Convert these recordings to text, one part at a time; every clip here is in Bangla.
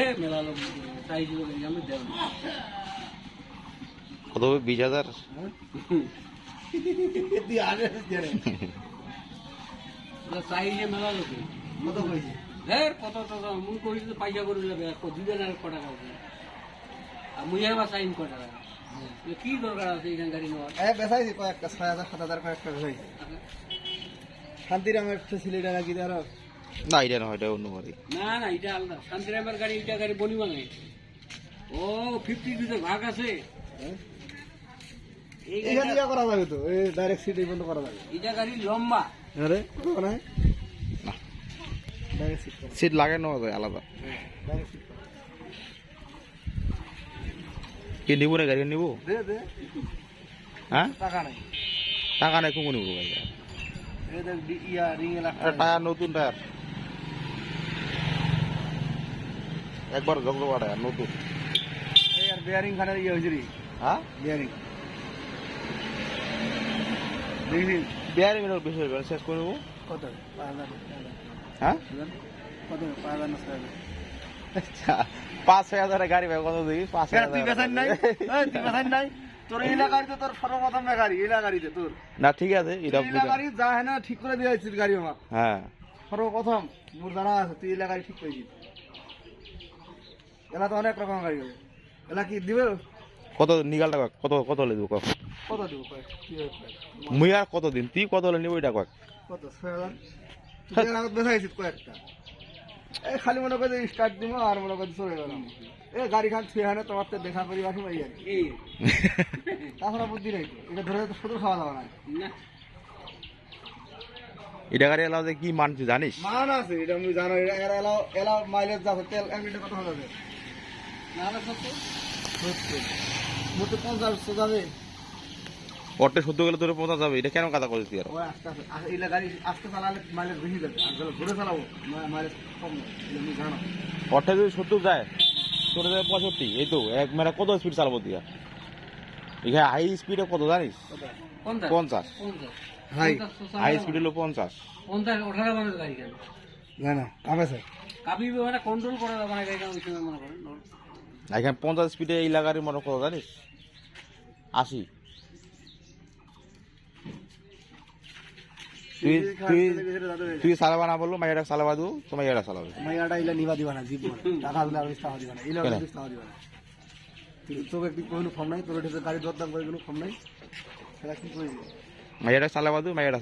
এ মেলা লোক সাইজ লোক আমি দেব কত হবে? বিশ হাজার? তুই সাইজে মেলা লোকে। কত কইছে? হ্যাঁ কত টাকা মুই কইছি তো পয়সা করে যাবে দুজন আর কটা টাকা আর মুই সাইন কটা কি দরকার আছে এখান গাড়ি নেওয়ার? এ বেসাইছি কয়েকটা ছয় হাজার সাত হাজার কয়েকটা বেসাইছি শান্তিরামের ফেসিলিটি নাকি ধরো? না এটা নয় এটা অন্য গাড়ি। না না এটা আলাদা। শান্তিরামের গাড়ি এটা গাড়ি বনি মানে ও ফিফটি টুতে ভাগ আছে। এই এখানে ইয়া করা যাবে তো? এই ডাইরেক্ট সিট এই বন্ধ করা যাবে। এটা গাড়ি লম্বা। আরে কত না। না ডাইরেক্ট সিট সিট লাগানো যায় আলাদা। ডাইরেক্ট সিট কি নিবো না গাড়ি নিবো? দে দে। হ্যাঁ? টাকা নাই। টাকা নাই কমু নিবো গাড়ি? ইয়া টায়ার নতুন টায়ার। একবার টায়ার নতুন। এই আর বেয়ারিং খানের ইয়ে হয়েছে হ্যাঁ? বেয়ারিং দেখি। বিয়ারি বেশি হবে শেষ করে নেব। কত? পাঁচ হাজার হাজার। হ্যাঁ? কত? পাঁচ হাজার হাজার? আচ্ছা, পাঁচ ছয় হাজারের গাড়ি ভাই কত দিই পাঁচ তুই বেসান নাই? তুই বেসান নাই? তোর এই গাড়িতে তোর সর্বপ্রথম গাড়ি এই গাড়িতে তোর। না ঠিক আছে গাড়ি যা হয় ঠিক করে দিয়ে আসছিস গাড়ি আমার। হ্যাঁ। সর্বপ্রথম মোর জানা আছে তুই গাড়ি ঠিক করেছিস। এলা তো অনেক রকম গাড়ি হবে এলা কি দিবে? কত নিগালটা কয়েক কত কত হলে দেবো কয়েক কত দিব কয়েক কি হবে মুই আর কত দিন? তুই কত হলে নিবো এটা কয়েক কত? ছয় হাজার? তুই এর কয়েকটা। এই খালি মনে করে স্টার্ট দিব আর মনে করে চলে গেলাম। এ গাড়ি খান ছুঁয়ে হানে তোমার তো দেখা করি আসি ভাই আর কি। তাছাড়া বুদ্ধি নেই। এটা ধরে তো শুধু খাওয়া দাওয়া নাই। না। এটা গাড়ি এলাও যে কি মানছি জানিস? মান আছে এটা আমি জানো। এটা এলাও এলাও মাইলেজ যাবে তেল এক লিটার কত যাবে? না না যাবে অটে সত্য গেলে তোর পৌঁছা যাবে এটা কেন কাদা করে দিই আর? যাবে যাবে যদি সত্তর যায় তোর যাবে পঁয়ষট্টি এই তো এক মেরা কত স্পিড চালাবো দিয়া? এখানে হাই স্পিডে কত জানিস? পঞ্চাশ। হাই হাই স্পিড হলো পঞ্চাশ। পঞ্চাশ গাড়ি কেন? না না কামে স্যার কাপি মানে কন্ট্রোল করে মানে ওই সময় মনে করেন এখানে পঞ্চাশ স্পিডে এই লাগারির মনে কত জানিস? আশি। তুই তুই তুই চালাবা না বলল মাইয়াটা চালাবা দেবো তোমার এটা চালাবে মাইয়াটা ইলা নিবা দিবা না জীব টাকা দিলে আর টাকা দিবা না। ইলা দিবা না। তোকে একটু কোনো ফর্ম নাই? তোর এটা গাড়ি দরদাম করে কোনো ফর্ম নাই? সেটা কি মাইয়াটা চালাবা দেবো মাইয়াটা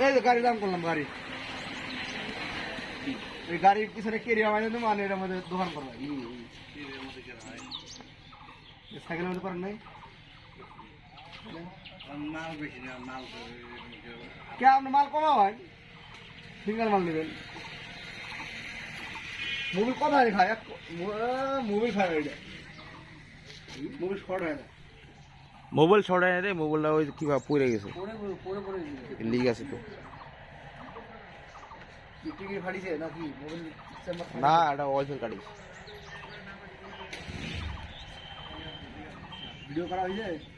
এই দাম করলাম গাড়ি এই গাড়ির পিছনে কেরিয়া মানে দেবো আর এর মধ্যে দোকান করব। সাইকেলের মধ্যে করেন নাই? মাল বেশি না মাল কে আপনি মাল কমা হয় সিঙ্গেল মাল নেবেন মুভি কথা খায় মুভি খায় এটা। মুভি শর্ট হয় না। মোবাইল ছড়াই রে মোবাইলটা ওই কিবা পড়ে গেছে। লিক আছে তো। টিকিট ফাড়িছে নাকি মোবাইল চেম্বার না এটা ওয়াইফাই কাটিস ভিডিও করা হয়েছে